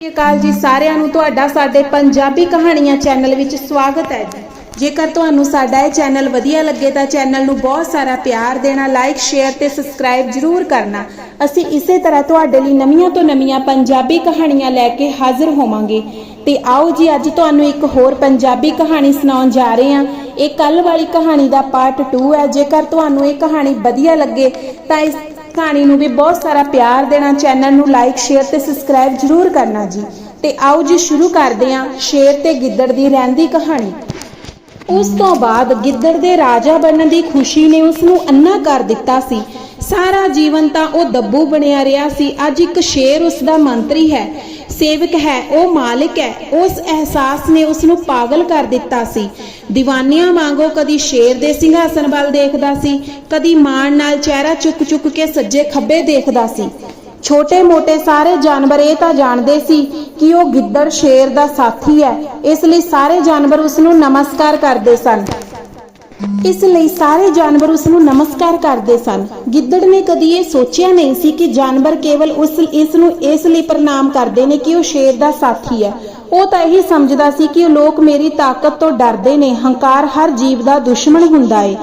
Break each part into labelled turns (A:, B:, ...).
A: ਸਤਿ ਸ਼੍ਰੀ ਅਕਾਲ ਜੀ ਸਾਰਿਆਂ ਨੂੰ। ਤੁਹਾਡਾ ਸਾਡੇ ਪੰਜਾਬੀ ਕਹਾਣੀਆਂ ਚੈਨਲ ਵਿੱਚ ਸਵਾਗਤ ਹੈ ਜੀ। ਜੇਕਰ ਤੁਹਾਨੂੰ ਸਾਡਾ ਇਹ ਚੈਨਲ ਵਧੀਆ ਲੱਗੇ ਤਾਂ ਚੈਨਲ ਨੂੰ ਬਹੁਤ ਸਾਰਾ ਪਿਆਰ ਦੇਣਾ ਲਾਈਕ ਸ਼ੇਅਰ ਤੇ ਸਬਸਕ੍ਰਾਈਬ ਜ਼ਰੂਰ ਕਰਨਾ। ਅਸੀਂ ਇਸੇ ਤਰ੍ਹਾਂ ਤੁਹਾਡੇ ਲਈ ਨਵੀਆਂ ਤੋਂ ਨਵੀਆਂ ਪੰਜਾਬੀ ਕਹਾਣੀਆਂ ਲੈ ਕੇ ਹਾਜ਼ਰ ਹੋਵਾਂਗੇ। ਤੇ ਆਓ ਜੀ, ਅੱਜ ਤੁਹਾਨੂੰ ਇੱਕ ਹੋਰ ਪੰਜਾਬੀ ਕਹਾਣੀ ਸੁਣਾਉਣ ਜਾ ਰਹੇ ਹਾਂ। ਇਹ ਕੱਲ ਵਾਲੀ ਕਹਾਣੀ ਦਾ ਪਾਰਟ 2 ਹੈ। ਜੇਕਰ ਤੁਹਾਨੂੰ ਇਹ ਕਹਾਣੀ ਵਧੀਆ ਲੱਗੇ ਤਾਂ ਇਸ ਕਹਾਣੀ ਨੂੰ ਵੀ ਬਹੁਤ ਸਾਰਾ ਪਿਆਰ ਦੇਣਾ ਚੈਨਲ ਨੂੰ ਲਾਈਕ ਸ਼ੇਅਰ ਤੇ ਸਬਸਕ੍ਰਾਈਬ ਜ਼ਰੂਰ ਕਰਨਾ ਜੀ। ਤੇ ਆਓ ਜੀ ਸ਼ੁਰੂ ਕਰਦੇ ਹਾਂ ਸ਼ੇਰ ਤੇ ਗਿੱਦੜ ਦੀ ਰਹਿੰਦੀ ਕਹਾਣੀ। ਉਸ ਤੋਂ ਬਾਅਦ ਗਿੱਦੜ ਦੇ ਰਾਜਾ ਬਣਨ ਦੀ ਖੁਸ਼ੀ ਨੇ ਉਸ ਨੂੰ ਅੰਨਾ ਕਰ ਦਿੱਤਾ ਸੀ। ਸਾਰਾ ਜੀਵਨ ਤਾਂ ਉਹ ਦੱਬੂ ਬਣਿਆ ਰਿਹਾ ਸੀ। ਅੱਜ ਇੱਕ ਸ਼ੇਰ ਉਸ ਦਾ ਮੰਤਰੀ ਹੈ। ਸੇਵਕ ਹੈ, ਉਹ ਮਾਲਿਕ ਹੈ। ਉਸ ਅਹਿਸਾਸ ਨੇ ਉਸ ਨੂੰ ਪਾਗਲ ਕਰ ਦਿੱਤਾ ਸੀ। ਦੀਵਾਨੀਆਂ ਵਾਂਗੋ ਕਦੀ ਸ਼ੇਰ ਦੇ ਸਿੰਘਾਸਨ ਵੱਲ ਦੇਖਦਾ ਸੀ, ਕਦੀ ਮਾਣ ਨਾਲ ਚਿਹਰਾ ਚੁੱਕ ਚੁੱਕ ਕੇ ਸੱਜੇ ਖੱਬੇ ਦੇਖਦਾ ਸੀ। ਛੋਟੇ-ਮੋਟੇ ਸਾਰੇ ਜਾਨਵਰ ਇਹ ਤਾਂ ਜਾਣਦੇ ਸੀ ਕਿ ਉਹ ਗਿੱਦੜ ਸ਼ੇਰ ਦਾ ਸਾਥੀ ਹੈ, ਇਸ ਲਈ ਸਾਰੇ ਜਾਨਵਰ ਉਸ ਨੂੰ ਨਮਸਕਾਰ ਕਰਦੇ ਸਨ। ਇਸ ਲਈ ਸਾਰੇ ਜਾਨਵਰ ਉਸ ਨੂੰ ਨਮਸਕਾਰ ਕਰਦੇ ਸਨ। ਗਿੱਦੜ ਨੇ ਕਦੀ ਇਹ ਸੋਚਿਆ ਨਹੀਂ ਸੀ ਕਿ ਜਾਨਵਰ ਕੇਵਲ ਉਸ ਇਸ ਨੂੰ ਇਸ ਲਈ ਪ੍ਰਣਾਮ ਕਰਦੇ ਨੇ ਕਿ ਉਹ ਸ਼ੇਰ ਦਾ ਸਾਥੀ ਹੈ। ਉਹ ਤਾਂ ਇਹੀ ਸਮਝਦਾ ਸੀ ਕਿ ਉਹ ਲੋਕ ਮੇਰੀ ਤਾਕਤ ਤੋਂ ਡਰਦੇ ਨੇ। ਹੰਕਾਰ ਹਰ ਜੀਵ ਦਾ ਦੁਸ਼ਮਣ ਹੁੰਦਾ ਏ।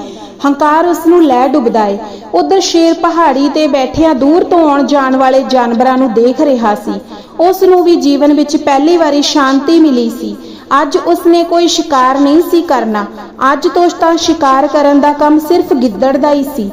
A: ਹੰਕਾਰ ਉਸ ਨੂੰ ਲੈ ਡੁੱਬਦਾ ਏ। ਉਧਰ ਸ਼ੇਰ ਪਹਾੜੀ ਤੇ ਬੈਠਿਆਂ ਦੂਰ ਤੋਂ ਆਉਣ ਜਾਣ ਵਾਲੇ ਜਾਨਵਰਾਂ ਨੂੰ ਦੇਖ ਰਿਹਾ ਸੀ। ਉਸ ਨੂੰ ਵੀ ਜੀਵਨ ਵਿੱਚ ਪਹਿਲੀ ਵਾਰੀ ਸ਼ਾਂਤੀ ਮਿਲੀ ਸੀ। ਅੱਜ ਉਸਨੇ ਕੋਈ ਸ਼ਿਕਾਰ ਨਹੀਂ ਸੀ ਕਰਨਾ। ਅੱਜ ਤੋਂ ਤਾਂ ਸ਼ਿਕਾਰ ਕਰਨ ਦਾ ਕੰਮ ਸਿਰਫ ਗਿੱਦੜ ਦਾ ਹੀ ਸੀ।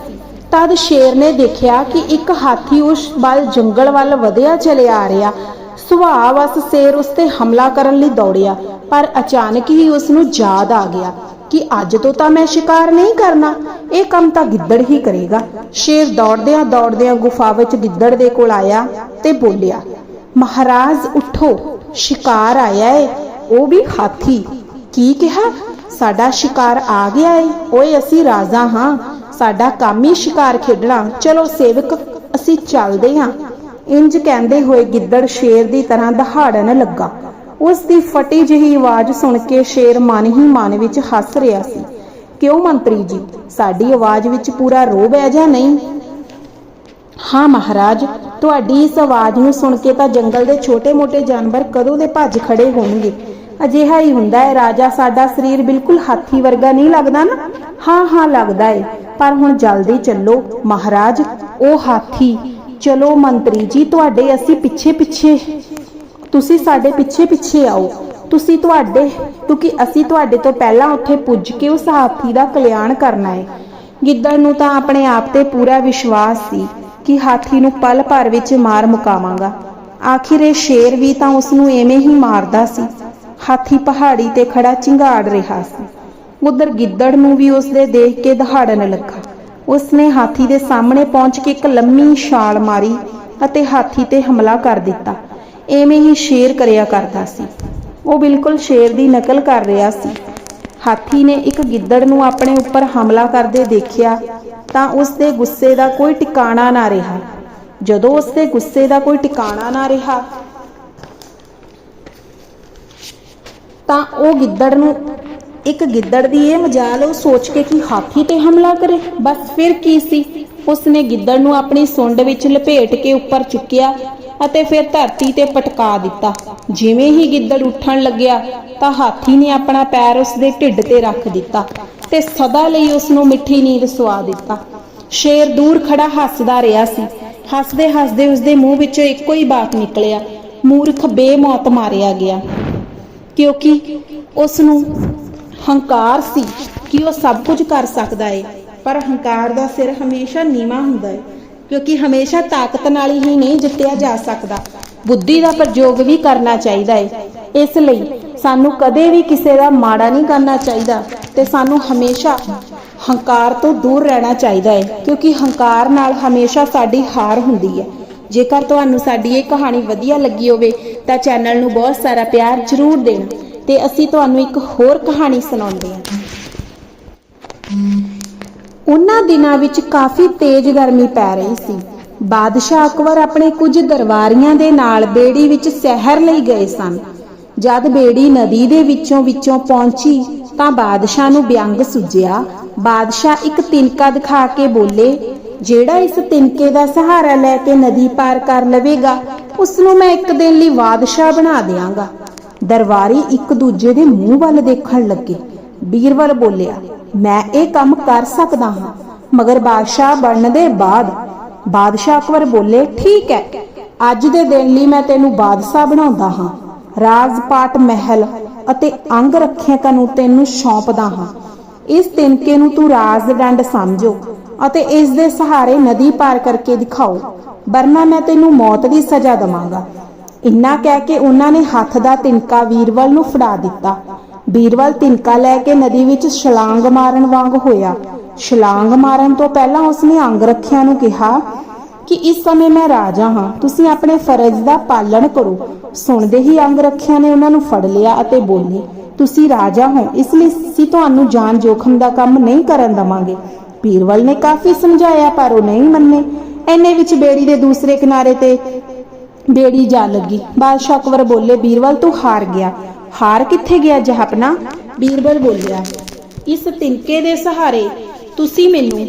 A: ਤਦ ਸ਼ੇਰ ਨੇ ਦੇਖਿਆ ਕਿ ਇੱਕ ਹਾਥੀ ਉਸ ਵੱਲ ਜੰਗਲ ਵੱਲ ਵਧਿਆ ਚਲਿਆ ਆ ਰਿਹਾ। ਸੁਭਾਅ ਵਸ ਸ਼ੇਰ ਉਸ ਤੇ ਹਮਲਾ ਕਰਨ ਲਈ ਦੌੜਿਆ, ਪਰ ਅਚਾਨਕ ਹੀ ਉਸ ਨੂੰ ਯਾਦ ਆ ਗਿਆ ਕਿ ਅੱਜ ਤੋਂ ਤਾਂ ਮੈਂ ਸ਼ਿਕਾਰ ਨਹੀਂ ਕਰਨਾ, ਇਹ ਕੰਮ ਤਾਂ ਗਿੱਦੜ ਹੀ ਕਰੇਗਾ। ਸ਼ੇਰ ਦੌੜਦਿਆਂ ਦੌੜਦਿਆਂ ਗੁਫਾ ਵਿੱਚ ਗਿੱਦੜ ਦੇ ਕੋਲ ਆਇਆ ਤੇ ਬੋਲਿਆ, ਮਹਾਰਾਜ, ਉਠੋ, ਸ਼ਿਕਾਰ ਆਇਆ ਏ। ਉਹ ਵੀ ਹਾਥੀ। ਕੀ ਕਿਹਾ? ਸਾਡਾ ਸ਼ਿਕਾਰ ਆ ਗਿਆ ਏ। ਓਏ, ਅਸੀਂ ਰਾਜਾ ਹਾਂ। ਸਾਡਾ ਕੰਮ ਹੀ ਸ਼ਿਕਾਰ ਖੇਡਣਾ। ਚਲੋ, ਸੇਵਕ, ਅਸੀਂ ਚੱਲਦੇ ਹਾਂ। ਇੰਜ ਕਹਿੰਦੇ ਹੋਏ ਗਿੱਦੜ ਸ਼ੇਰ ਦੀ ਤਰ੍ਹਾਂ ਦਹਾੜਨ ਲੱਗਾ। ਉਸ ਦੀ ਫਟੀ ਜਿਹੀ ਆਵਾਜ਼ ਸੁਣ ਕੇ ਸ਼ੇਰ ਮਨ ਹੀ ਮਨ ਵਿੱਚ ਹੱਸ ਰਿਹਾ ਸੀ। ਕਿਉਂ ਮੰਤਰੀ ਜੀ? ਸਾਡੀ ਆਵਾਜ਼ ਵਿੱਚ ਪੂਰਾ ਰੋਬ ਹੈ ਜਾਂ ਨਹੀਂ? ਹਾਂ ਮਹਾਰਾਜ ਤੁਹਾਡੀ ਇਸ ਆਵਾਜ਼ ਨੂੰ ਸੁਣ ਕੇ ਤਾਂ ਜੰਗਲ ਦੇ ਛੋਟੇ-ਮੋਟੇ ਜਾਨਵਰ ਕਦੋਂ ਦੇ ਭੱਜ ਖੜੇ ਹੋਣਗੇ? ਅਜਿਹਾ ਹੀ ਹੁੰਦਾ ਹੈ, ਰਾਜਾ ਸਾਡਾ ਸਰੀਰ ਬਿਲਕੁਲ ਹਾਥੀ ਵਰਗਾ ਨਹੀਂ ਲੱਗਦਾ ਨਾ? ਹਾਂ ਹਾਂ, ਲੱਗਦਾ ਹੈ ਪਰ ਹੁਣ ਜਲਦੀ ਚੱਲੋ। ਮਹਾਰਾਜ, ਉਹ ਹਾਥੀ, ਚਲੋ ਮੰਤਰੀ ਜੀ, ਤੁਹਾਡੇ ਅਸੀਂ ਪਿੱਛੇ-ਪਿੱਛੇ। ਤੁਸੀਂ ਸਾਡੇ ਪਿੱਛੇ-ਪਿੱਛੇ ਆਓ। ਤੁਸੀਂ ਤੁਹਾਡੇ, ਕਿਉਂਕਿ ਅਸੀਂ ਤੁਹਾਡੇ ਤੋਂ ਪਹਿਲਾਂ ਉੱਥੇ ਪੁੱਜ ਕੇ ਉਸ ਹਾਥੀ ਦਾ ਕਲਿਆਣ ਕਰਨਾ ਹੈ ਗਿੱਦੜ ਨੂੰ ਤਾਂ ਆਪਣੇ ਆਪ ਤੇ ਪੂਰਾ ਵਿਸ਼ਵਾਸ ਸੀ। ਕਿ ਹਾਥੀ ਨੂੰ ਪਲ ਭਰ ਵਿੱਚ ਮਾਰ ਮੁਕਾਵਾਂਗਾ। ਆਖਿਰ ਇਹ ਸ਼ੇਰ ਵੀ ਤਾਂ ਉਸ ਨੂੰ ਐਵੇਂ ਹੀ ਮਾਰਦਾ ਸੀ। ਹਾਥੀ ਪਹਾੜੀ ਤੇ ਖੜਾ ਚਿੰਗਾੜ ਰਿਹਾ ਸੀ। ਉਧਰ ਗਿੱਦੜ ਨੂੰ ਵੀ ਉਸ ਦੇ ਦੇਖ ਕੇ ਦਹਾੜਨ ਲੱਗਾ। ਉਸਨੇ ਹਾਥੀ ਦੇ ਸਾਹਮਣੇ ਪਹੁੰਚ ਕੇ ਇੱਕ ਲੰਮੀ ਛਾਲ ਮਾਰੀ ਅਤੇ ਹਾਥੀ ਤੇ ਹਮਲਾ ਕਰ ਦਿੱਤਾ। ਐਵੇਂ ਹੀ ਸ਼ੇਰ ਕਰਿਆ ਕਰਦਾ ਸੀ। ਉਹ ਬਿਲਕੁਲ ਸ਼ੇਰ ਦੀ ਨਕਲ ਕਰ ਰਿਹਾ ਸੀ। ਹਾਥੀ ਨੇ ਇੱਕ ਗਿੱਦੜ ਨੂੰ ਆਪਣੇ ਉੱਪਰ ਹਮਲਾ ਕਰਦੇ ਦੇਖਿਆ ਤਾਂ ਉਸ ਦੇ ਗੁੱਸੇ ਦਾ ਕੋਈ ਟਿਕਾਣਾ ਨਾ ਰਿਹਾ। ਜਦੋਂ ਉਸ ਦੇ ਗੁੱਸੇ ਦਾ ਕੋਈ ਟਿਕਾਣਾ ਨਾ ਰਿਹਾ, ਤਾਂ ਉਹ ਗਿੱਦੜ ਨੂੰ, ਇੱਕ ਗਿੱਦੜ ਦੀ ਇਹ ਮਜਾਲ ਉਹ ਸੋਚ ਕੇ ਕਿ ਹਾਥੀ ਤੇ ਹਮਲਾ ਕਰੇ। ਬਸ ਫਿਰ ਕੀ ਸੀ? ਉਸਨੇ ਗਿੱਦੜ ਨੂੰ ਆਪਣੀ ਸੁੰਡ ਵਿੱਚ ਲਪੇਟ ਕੇ ਉੱਪਰ ਚੁੱਕਿਆ ਅਤੇ ਫਿਰ ਧਰਤੀ ਤੇ ਪਟਕਾ ਦਿੱਤਾ। ਜਿਵੇਂ ਹੀ ਗਿੱਦੜ ਉੱਠਣ ਲੱਗਿਆ, ਤਾਂ ਹਾਥੀ ਨੇ ਆਪਣਾ ਪੈਰ ਉਸ ਦੇ ਢਿੱਡ ਤੇ ਰੱਖ ਦਿੱਤਾ। ਤੇ ਸਦਾ ਲਈ ਉਸ ਨੂੰ ਮਿੱਠੀ ਨੀਂਦ ਸੁਆ ਦਿੱਤਾ। ਸ਼ੇਰ ਦੂਰ ਖੜਾ ਹੱਸਦਾ ਰਿਹਾ ਸੀ। ਹੱਸਦੇ ਹੱਸਦੇ ਉਸ ਦੇ ਮੂੰਹ ਵਿੱਚੋਂ ਇੱਕੋ ਹੀ ਬਾਤ ਨਿਕਲਿਆ। ਮੂਰਖ ਬੇਮੌਤ ਮਾਰਿਆ ਗਿਆ। ਕਿਉਂਕਿ ਉਸ ਨੂੰ ਹੰਕਾਰ ਸੀ ਕਿ ਉਹ ਸਭ ਕੁਝ ਕਰ ਸਕਦਾ ਏ। ਪਰ ਹੰਕਾਰ ਦਾ ਸਿਰ ਹਮੇਸ਼ਾ ਨੀਵਾ ਹੁੰਦਾ ਹੈ ਕਿਉਂਕਿ ਹਮੇਸ਼ਾ ਤਾਕਤ ਨਾਲ ਹੀ ਨਹੀਂ ਜਿੱਤਿਆ ਜਾ ਸਕਦਾ। ਬੁੱਧੀ ਦਾ ਪ੍ਰਯੋਗ ਵੀ ਕਰਨਾ ਚਾਹੀਦਾ ਹੈ ਇਸ ਲਈ ਸਾਨੂੰ ਕਦੇ ਵੀ ਕਿਸੇ ਦਾ ਮਾੜਾ ਨਹੀਂ ਕਰਨਾ ਚਾਹੀਦਾ। ਤੇ ਸਾਨੂੰ ਹਮੇਸ਼ਾ ਹੰਕਾਰ ਤੋਂ ਦੂਰ ਰਹਿਣਾ ਚਾਹੀਦਾ ਹੈ, ਕਿਉਂਕਿ ਹੰਕਾਰ ਨਾਲ ਹਮੇਸ਼ਾ ਸਾਡੀ ਹਾਰ ਹੁੰਦੀ ਹੈ। ਜੇਕਰ ਤੁਹਾਨੂੰ ਸਾਡੀ ਇਹ ਕਹਾਣੀ ਵਧੀਆ ਲੱਗੀ ਹੋਵੇ, ਤਾਂ ਚੈਨਲ ਨੂੰ ਬਹੁਤ ਸਾਰਾ ਪਿਆਰ ਜ਼ਰੂਰ ਦੇਣਾ। ਤੇ ਅਸੀਂ ਤੁਹਾਨੂੰ ਇੱਕ ਹੋਰ ਕਹਾਣੀ ਸੁਣਾਉਂਦੇ ਹਾਂ। ਉਹਨਾਂ ਦਿਨਾਂ ਵਿੱਚ ਕਾਫੀ ਤੇਜ਼ ਗਰਮੀ ਪੈ ਰਹੀ ਸੀ। ਬਾਦਸ਼ਾਹ ਅਕਬਰ ਆਪਣੇ ਕੁਝ ਦਰਬਾਰੀਆਂ ਦੇ ਨਾਲ ਬੇੜੀ ਵਿੱਚ ਸਹਿਰ ਲਈ ਗਏ ਸਨ। ਜਦ ਬੇੜੀ ਨਦੀ ਦੇ ਵਿੱਚੋਂ ਵਿੱਚੋਂ ਪਹੁੰਚੀ ਤਾਂ ਬਾਦਸ਼ਾਹ ਨੂੰ ਵਿਅੰਗ ਸੁਝਿਆ, ਬਾਦਸ਼ਾਹ ਇੱਕ ਤਿਨਕਾ ਦਿਖਾ ਕੇ ਬੋਲੇ, ਜਿਹੜਾ ਇਸ ਤਿਨਕੇ ਦਾ ਸਹਾਰਾ ਲੈ ਕੇ ਨਦੀ ਪਾਰ ਕਰ ਲਵੇਗਾ, ਉਸ ਨੂੰ ਮੈਂ ਇੱਕ ਦਿਨ ਲਈ ਬਾਦਸ਼ਾਹ ਬਣਾ ਦਿਆਂਗਾ। ਦਰਬਾਰੀ ਇੱਕ ਦੂਜੇ ਦੇ ਮੂੰਹ ਵੱਲ ਦੇਖਣ ਲੱਗੇ। ਬੀਰਬਲ ਬੋਲਿਆ, ਮੈਂ ਇਹ ਕੰਮ ਕਰ ਸਕਦਾ ਹਾਂ, ਮਗਰ ਬਾਦਸ਼ਾਹ ਬਣਨ ਦੇ ਬਾਅਦ। ਬਾਦਸ਼ਾਹ ਅਕਬਰ ਬੋਲੇ, ਠੀਕ ਹੈ, ਅੱਜ ਦੇ ਦਿਨ ਲਈ ਮੈਂ ਤੈਨੂੰ ਬਾਦਸ਼ਾਹ ਬਣਾਉਂਦਾ ਹਾਂ। ਰਾਜਪਾਟ ਮਹਿਲ ਅਤੇ ਅੰਗ ਰੱਖਿਆ ਨੂੰ ਤੈਨੂੰ ਸੌਂਪਦਾ ਹਾਂ। ਇਸ ਤਿਨਕੇ ਨੂੰ ਤੂੰ ਰਾਜਦੰਡ ਸਮਝੋ ਅਤੇ ਇਸ ਦੇ ਸਹਾਰੇ ਨਦੀ ਪਾਰ ਕਰਕੇ ਦਿਖਾਓ, ਵਰਨਾ ਮੈਂ ਤੈਨੂੰ ਮੌਤ ਦੀ ਸਜ਼ਾ ਦਵਾਂਗਾ। ਇੰਨਾ ਕਹਿ ਕੇ ਉਹਨਾਂ ਨੇ ਹੱਥ ਦਾ ਤਿਨਕਾ ਵੀਰਵਲ ਨੂੰ ਫੜਾ ਦਿੱਤਾ। ਵੀਰਵਲ ਤਿਨਕਾ ਲੈ ਕੇ ਨਦੀ ਵਿੱਚ ਛਲਾਂਗ ਮਾਰਨ ਵਾਂਗ ਹੋਇਆ। ਛਲਾਂਗ ਮਾਰਨ ਤੋਂ ਪਹਿਲਾਂ ਉਸਨੇ ਅੰਗ ਰੱਖਿਆ ਨੂੰ ਕਿਹਾ ਕਿ ਇਸ ਸਮੇਂ ਮੈਂ ਰਾਜਾ ਹਾਂ। ਤੁਸੀਂ ਆਪਣੇ ਫਰਜ਼ ਦਾ ਪਾਲਣ ਕਰੋ। ਸੁਣਦੇ ਹੀ ਅੰਗ ਰੱਖਿਆ ਨੇ ਉਹਨਾਂ ਨੂੰ ਫੜ ਲਿਆ ਅਤੇ ਬੋਲੇ, ਤੁਸੀਂ ਰਾਜਾ ਹੋ, ਇਸ ਲਈ ਅਸੀਂ ਤੁਹਾਨੂੰ ਜਾਨ ਜੋਖਮ ਦਾ ਕੰਮ ਨਹੀਂ ਕਰਨ ਦਵਾਂਗੇ। ਪੀਰਵਲ ਨੇ ਕਾਫੀ ਸਮਝਾਇਆ, ਪਰ ਉਹ ਨਹੀਂ ਮੰਨੇ। ਐਨੇ ਵਿੱਚ ਬੇੜੀ ਦੇ ਦੂਸਰੇ ਕਿਨਾਰੇ ਤੇ ਬੇੜੀ ਜਾ ਲੱਗੀ। ਬਾਦਸ਼ਾਹ ਅਕਬਰ ਬੋਲੇ ਬੀਰਵਲ ਤੂੰ ਹਾਰ ਗਿਆ। ਹਾਰ ਕਿੱਥੇ ਗਿਆ ਜਹਾਪਨਾ? ਬੀਰਬਲ ਬੋਲਿਆ, ਇਸ ਤਿਨਕੇ ਦੇ ਸਹਾਰੇ ਤੁਸੀਂ ਮੈਨੂੰ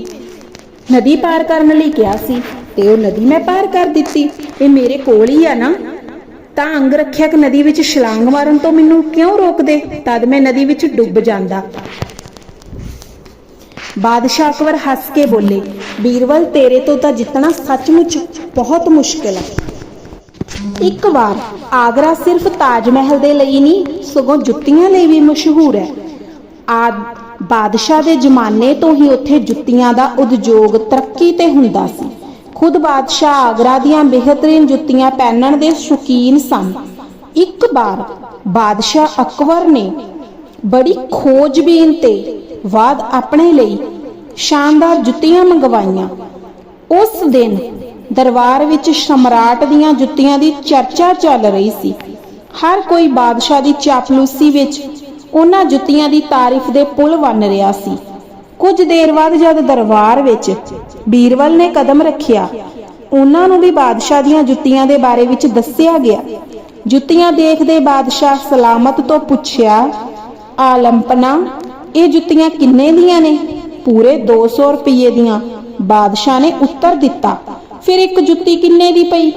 A: ਨਦੀ ਪਾਰ ਕਰਨ ਲਈ ਕਿਹਾ ਸੀ। ਤੇ ਉਹ ਨਦੀ ਮੈਂ ਪਾਰ ਕਰ ਦਿੱਤੀ। ਇਹ ਮੇਰੇ ਕੋਲ ਹੀ ਆ ਨਾ। ਤਾਂ ਅੰਗ ਰੱਖਿਅਕ ਨਦੀ ਵਿੱਚ ਛਲਾਂਗ ਮਾਰਨ ਤੋਂ ਮੈਨੂੰ ਕਿਉਂ ਰੋਕਦੇ? ਤਦ ਮੈਂ ਨਦੀ ਵਿੱਚ ਡੁੱਬ ਜਾਂਦਾ। ਬਾਦਸ਼ਾਹ ਅਕਬਰ ਹੱਸ ਕੇ ਬੋਲੇ ਬੀਰਬਲ ਤੇਰੇ ਤੋਂ ਤਾਂ ਜਿੱਤਣਾ ਸੱਚਮੁੱਚ ਬਹੁਤ ਮੁਸ਼ਕਿਲ ਹੈ। ਇੱਕ ਵਾਰ ਆਗਰਾ ਸਿਰਫ ਤਾਜ ਮਹਿਲ ਦੇ ਲਈ ਨਹੀਂ, ਸਗੋਂ ਜੁੱਤੀਆਂ ਲਈ ਵੀ ਮਸ਼ਹੂਰ ਹੈ। ਆਦ, ਬਾਦਸ਼ਾਹ ਦੇ ਜ਼ਮਾਨੇ ਤੋਂ ਹੀ ਉੱਥੇ ਜੁੱਤੀਆਂ ਦਾ ਉਦਯੋਗ ਤਰੱਕੀ ਤੇ ਹੁੰਦਾ ਸੀ। ਖੁਦ ਬਾਦਸ਼ਾਹ ਆਗਰਾ ਦੀਆਂ ਬਿਹਤਰੀਨ ਜੁੱਤੀਆਂ ਪਹਿਨਣ ਦੇ ਸ਼ੌਕੀਨ ਸਨ। ਇੱਕ ਵਾਰ ਬਾਦਸ਼ਾਹ ਅਕਬਰ ਨੇ ਬੜੀ ਖੋਜਬੀਨ ਤੇ ਬਾਅਦ ਆਪਣੇ ਲਈ ਸ਼ਾਨਦਾਰ ਜੁੱਤੀਆਂ ਮੰਗਵਾਈਆਂ। ਉਸ ਦਿਨ ਦਰਬਾਰ ਵਿੱਚ ਸਮਰਾਟ ਦੀਆਂ ਜੁੱਤੀਆਂ ਦੀ ਚਰਚਾ ਚੱਲ ਰਹੀ ਸੀ। ਹਰ ਕੋਈ ਬਾਦਸ਼ਾਹ ਦੀ ਚਾਪਲੂਸੀ ਵਿੱਚ ਉਹਨਾਂ ਜੁੱਤੀਆਂ ਦੀ ਤਾਰੀਫ ਦੇ ਪੁਲ ਬੰਨ ਰਿਹਾ ਸੀ। ਕੁਝ ਦੇਰ ਬਾਅਦ ਜਦ ਦਰਬਾਰ ਵਿੱਚ ਬੀਰਬਲ ਨੇ ਕਦਮ ਰੱਖਿਆ, ਉਹਨਾਂ ਨੂੰ ਵੀ ਬਾਦਸ਼ਾਹ ਦੀਆਂ ਜੁੱਤੀਆਂ ਦੇ ਬਾਰੇ ਵਿੱਚ ਦੱਸਿਆ ਗਿਆ। ਜੁੱਤੀਆਂ ਦੇਖਦੇ ਬਾਦਸ਼ਾਹ ਸਲਾਮਤ ਤੋਂ ਪੁੱਛਿਆ, ਆਲੰਪਨਾ, ਇਹ ਜੁੱਤੀਆਂ ਕਿੰਨੇ ਦੀਆਂ ਨੇ? ਪੂਰੇ 200 ਰੁਪਏ ਦੀਆਂ। ਬਾਦਸ਼ਾਹ ਨੇ ਉੱਤਰ ਦਿੱਤਾ, ਫਿਰ ਇੱਕ ਜੁੱਤੀ ਕਿੰਨੇ ਦੀ ਪਈ?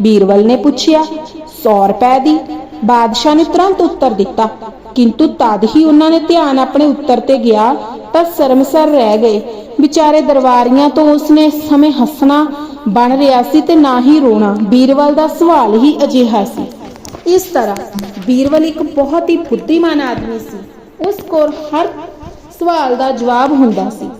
A: ਬੀਰਵਲ ਨੇ ਪੁੱਛਿਆ 100 ਰੁਪਏ ਦੀ। ਬਾਦਸ਼ਾਹ ਨੇ ਤੁਰੰਤ ਉੱਤਰ ਦਿੱਤਾ ਕਿੰਤੂ ਤਦ ਹੀ ਉਹਨਾਂ ਨੇ ਧਿਆਨ ਆਪਣੇ ਉੱਤਰ ਤੇ ਗਿਆ, ਤਾਂ ਸ਼ਰਮਸਰ ਰਹਿ ਗਏ। ਵਿਚਾਰੇ ਦਰਬਾਰੀਆਂ ਤੋਂ ਉਸਨੇ ਸਮੇਂ ਹੱਸਣਾ ਬਣ ਰਿਹਾ ਸੀ ਤੇ ਨਾ ਹੀ ਰੋਣਾ ਬੀਰਬਲ ਦਾ ਸਵਾਲ ਹੀ ਅਜਿਹਾ ਸੀ। ਇਸ ਤਰ੍ਹਾਂ ਬੀਰਬਲ ਇੱਕ ਬਹੁਤ ਹੀ ਬੁੱਧੀਮਾਨ ਆਦਮੀ ਸੀ। ਉਸ ਕੋਲ ਹਰ ਸਵਾਲ ਦਾ ਜਵਾਬ ਹੁੰਦਾ ਸੀ।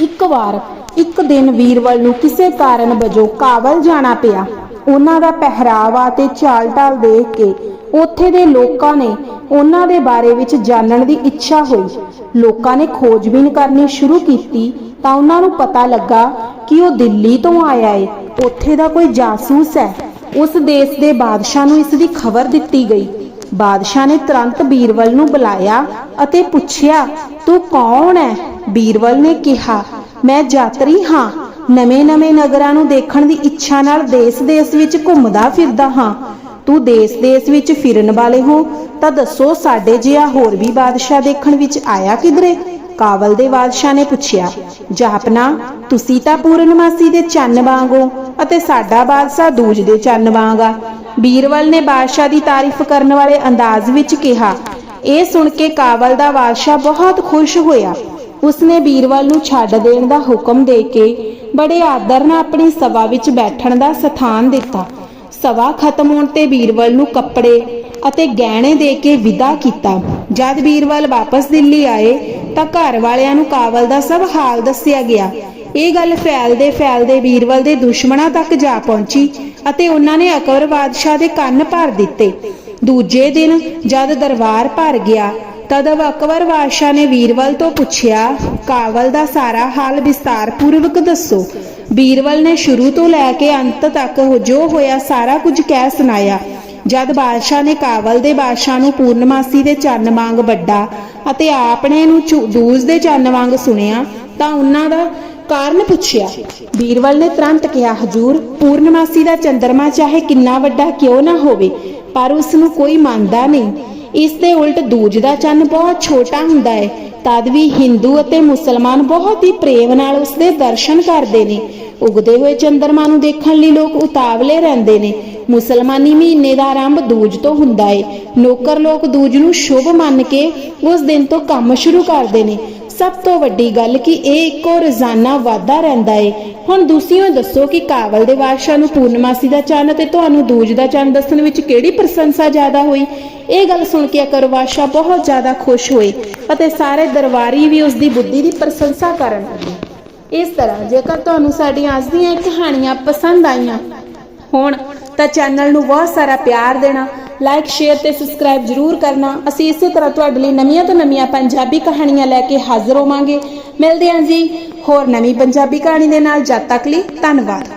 A: ਇੱਕ ਵਾਰ, ਇੱਕ ਦਿਨ ਵੀਰਵਲ ਨੂੰ ਕਿਸੇ ਕਾਰਨ ਵਜੋਂ ਕਾਬਲ ਜਾਣਾ ਪਿਆ। ਉਹਨਾਂ ਦਾ ਪਹਿਰਾਵਾ ਤੇ ਚਾਲ ਢਾਲ ਦੇਖ ਕੇ ਉੱਥੇ ਦੇ ਲੋਕਾਂ ਨੇ ਉਹਨਾਂ ਦੇ ਬਾਰੇ ਵਿੱਚ ਜਾਣਨ ਦੀ ਇੱਛਾ ਹੋਈ। ਲੋਕਾਂ ਨੇ ਖੋਜਬੀਨ ਕਰਨੀ ਸ਼ੁਰੂ ਕੀਤੀ ਤਾਂ ਉਹਨਾਂ ਨੂੰ ਪਤਾ ਲੱਗਾ ਕਿ ਉਹ ਦਿੱਲੀ ਤੋਂ ਆਇਆ ਏ। ਉੱਥੇ ਦਾ ਕੋਈ ਜਾਸੂਸ ਹੈ। ਉਸ ਦੇਸ਼ ਦੇ ਬਾਦਸ਼ਾਹ ਨੂੰ ਇਸ ਦੀ ਖਬਰ ਦਿੱਤੀ ਗਈ। ਬਾਦਸ਼ਾਹ ਨੇ ਤੁਰੰਤ ਬੀਰਵਲ ਨੂੰ ਬੁਲਾਇਆ ਅਤੇ ਪੁੱਛਿਆ, ਤੂੰ ਕੌਣ ਹੈ? ਬੀਰਵਲ ਨੇ ਕਿਹਾ, ਮੈਂ ਯਾਤਰੀ ਹਾਂ। ਨਵੇਂ-ਨਵੇਂ ਨਗਰਾਂ ਨੂੰ ਦੇਖਣ ਦੀ ਇੱਛਾ ਨਾਲ ਦੇਸ਼-ਦੇਸ਼ ਵਿੱਚ ਘੁੰਮਦਾ ਫਿਰਦਾ ਹਾਂ। ਤੂੰ ਦੇਸ਼-ਦੇਸ਼ ਵਿੱਚ ਫਿਰਨ ਵਾਲੇ ਹੋ, ਤਾਂ ਦੱਸੋ ਸਾਡੇ ਜਿਹਾ ਹੋਰ ਵੀ ਬਾਦਸ਼ਾਹ ਦੇਖਣ ਵਿੱਚ ਆਇਆ ਕਿਧਰੇ? ਕਾਬਲ ਦੇ ਬਾਦਸ਼ਾਹ ਨੇ ਪੁੱਛਿਆ ਜਾਪਨਾ ਤੁਸੀਂ ਤਾਂ ਪੂਰਨਮਾਸੀ ਦੇ ਚੰਨ ਵਾਂਗੋ ਅਤੇ ਸਾਡਾ ਬਾਦਸ਼ਾਹ ਦੂਜ ਦੇ ਚੰਨ ਵਾਂਗਾ ਬੀਰਬਲ ਨੇ ਬਾਦਸ਼ਾਹ ਦੀ ਤਾਰੀਫ ਕਰਨ ਵਾਲੇ ਅੰਦਾਜ਼ ਵਿੱਚ ਕਿਹਾ, ਇਹ ਸੁਣ ਕੇ ਕਾਬਲ ਦਾ ਬਾਦਸ਼ਾਹ ਬਹੁਤ ਖੁਸ਼ ਹੋਇਆ। ਉਸਨੇ ਬੀਰਵਲ ਨੂੰ ਛੱਡ ਦੇਣ ਦਾ ਹੁਕਮ ਦੇ ਕੇ ਬੜੇ ਆਦਰ ਨਾਲ ਆਪਣੀ ਸਭਾ ਵਿੱਚ ਬੈਠਣ ਦਾ ਸਥਾਨ ਦਿੱਤਾ। ਸਵਾ ਖਤਮ ਹੋਣ ਤੇ ਬੀਰਬਲ ਨੂੰ ਕੱਪੜੇ ਅਤੇ ਗਹਿਣੇ ਦੇ ਕੇ ਵਿਦਾ ਕੀਤਾ। ਜਦ ਬੀਰਬਲ ਵਾਪਸ ਦਿੱਲੀ ਆਏ ਤਾਂ ਘਰ ਵਾਲਿਆਂ ਨੂੰ ਕਾਬਲ ਦਾ ਸਭ ਹਾਲ ਦੱਸਿਆ ਗਿਆ। ਇਹ ਗੱਲ ਫੈਲਦੇ ਫੈਲਦੇ ਬੀਰਬਲ ਦੇ ਦੁਸ਼ਮਣਾਂ ਤੱਕ ਜਾ ਪਹੁੰਚੀ ਅਤੇ ਉਹਨਾਂ ਨੇ ਅਕਬਰ ਬਾਦਸ਼ਾਹ ਦੇ ਕੰਨ ਭਰ ਦਿੱਤੇ। ਦੂਜੇ ਦਿਨ ਜਦ ਦਰਬਾਰ ਭਰ ਗਿਆ, ਤਦ ਅਕਬਰ ਬਾਦਸ਼ਾਹ ਨੇ ਵੀਰਵਲ ਤੋਂ ਪੁੱਛਿਆ ਕਾਬਲ ਦਾ ਸਾਰਾ ਹਾਲ ਵਿਸਤਾਰ ਪੂਰਵਕ ਦੱਸੋ। ਬੀਰਵਲ ਨੇ ਸ਼ੁਰੂ ਤੋਂ ਲੈ ਕੇ ਅੰਤ ਤੱਕ ਜੋ ਹੋਇਆ ਸਾਰਾ ਕੁਝ ਕਹਿ ਸੁਣਾਇਆ। ਜਦ ਬਾਦਸ਼ਾਹ ਨੇ ਕਾਬਲ ਦੇ ਬਾਦਸ਼ਾਹ ਨੂੰ ਪੂਰਨਮਾਸੀ ਦੇ ਚੰਨ ਵਾਂਗ ਵੱਡਾ ਅਤੇ ਆਪਣੇ ਨੂੰ ਚੁ- ਦੂਜ ਦੇ ਚੰਨ ਵਾਂਗ ਸੁਣਿਆ ਤਾਂ ਉਹਨਾਂ ਦਾ ਕਾਰਨ ਪੁੱਛਿਆ। ਬੀਰਵਲ ਨੇ ਤੁਰੰਤ ਕਿਹਾ, ਹਜੂਰ, ਪੂਰਨਮਾਸੀ ਦਾ ਚੰਦਰਮਾ ਚਾਹੇ ਕਿੰਨਾ ਵੱਡਾ ਕਿਉਂ ਨਾ ਹੋਵੇ, ਪਰ ਉਸ ਨੂੰ ਕੋਈ ਮੰਨਦਾ ਨਹੀਂ। ਇਸ ਦੇ ਉਲਟ ਦੂਜ ਚੰਨ ਬਹੁਤ ਛੋਟਾ ਹੁੰਦਾ ਹੈ। ਤਦ ਵੀ ਹਿੰਦੂ ਅਤੇ ਮੁਸਲਮਾਨ ਬਹੁਤ ਹੀ ਪ੍ਰੇਮ ਨਾਲ ਉਸ ਦੇ ਦਰਸ਼ਨ ਕਰਦੇ ਨੇ। ਉਗਦੇ ਹੋਏ ਚੰਦਰਮਾ ਨੂੰ ਦੇਖਣ ਲਈ ਲੋਕ ਉਤਾਵਲੇ ਰਹਿੰਦੇ ਨੇ। ਮੁਸਲਮਾਨੀ ਮਹੀਨੇ ਦਾ ਆਰੰਭ ਦੂਜ ਤੋਂ ਹੁੰਦਾ ਏ ਨੌਕਰ ਲੋਕ ਦੂਜ ਨੂੰ ਸ਼ੁਭ ਮੰਨ ਕੇ ਉਸ ਦਿਨ ਤੋਂ ਕੰਮ ਸ਼ੁਰੂ ਕਰਦੇ ਨੇ। ਸਭ ਤੋਂ ਵੱਡੀ ਗੱਲ ਕਿ ਇਹ ਇੱਕੋ ਰੋਜ਼ਾਨਾ ਵਾਧਾ ਰਹਿੰਦਾ ਏ। ਹੁਣ ਦੂਸਰਿਓ ਦੱਸੋ ਕਿ ਕਾਵਲ ਦੇ ਬਾਦਸ਼ਾਹ ਨੂੰ ਪੂਰਨਮਾਸੀ ਦਾ ਚੰਨ ਤੇ ਤੁਹਾਨੂੰ ਦੂਜ ਦਾ ਚੰਨ ਦੱਸਣ ਵਿੱਚ ਕਿਹੜੀ ਪ੍ਰਸ਼ੰਸਾ ਜ਼ਿਆਦਾ ਹੋਈ? ਇਹ ਗੱਲ ਸੁਣ ਕੇ ਅਕਰ ਬਾਦਸ਼ਾਹ ਬਹੁਤ ਜ਼ਿਆਦਾ ਖੁਸ਼ ਹੋਏ ਅਤੇ ਸਾਰੇ ਦਰਬਾਰੀ ਵੀ ਉਸ ਦੀ ਬੁੱਧੀ ਦੀ ਪ੍ਰਸ਼ੰਸਾ ਕਰਨ ਲੱਗੇ। ਇਸ ਤਰ੍ਹਾਂ ਜੇਕਰ ਤੁਹਾਨੂੰ ਸਾਡੀਆਂ ਅੱਜ ਦੀਆਂ ਕਹਾਣੀਆਂ ਪਸੰਦ ਆਈਆਂ, ਹੋਣ ਤਾਂ ਚੈਨਲ ਨੂੰ ਬਹੁਤ ਸਾਰਾ ਪਿਆਰ ਦੇਣਾ ਲਾਈਕ ਸ਼ੇਅਰ ਤੇ ਸਬਸਕ੍ਰਾਈਬ ਜਰੂਰ ਕਰਨਾ। ਅਸੀਂ ਇਸੇ ਤਰ੍ਹਾਂ ਤੁਹਾਡੇ ਲਈ ਨਵੀਆਂ ਤੋਂ ਨਵੀਆਂ ਪੰਜਾਬੀ ਕਹਾਣੀਆਂ ਲੈ ਕੇ ਹਾਜ਼ਰ ਹੋਵਾਂਗੇ। ਮਿਲਦੇ ਹਾਂ ਜੀ ਹੋਰ ਨਵੀਂ ਪੰਜਾਬੀ ਕਹਾਣੀ ਦੇ ਨਾਲ। ਜਦ ਤੱਕ ਲਈ ਧੰਨਵਾਦ।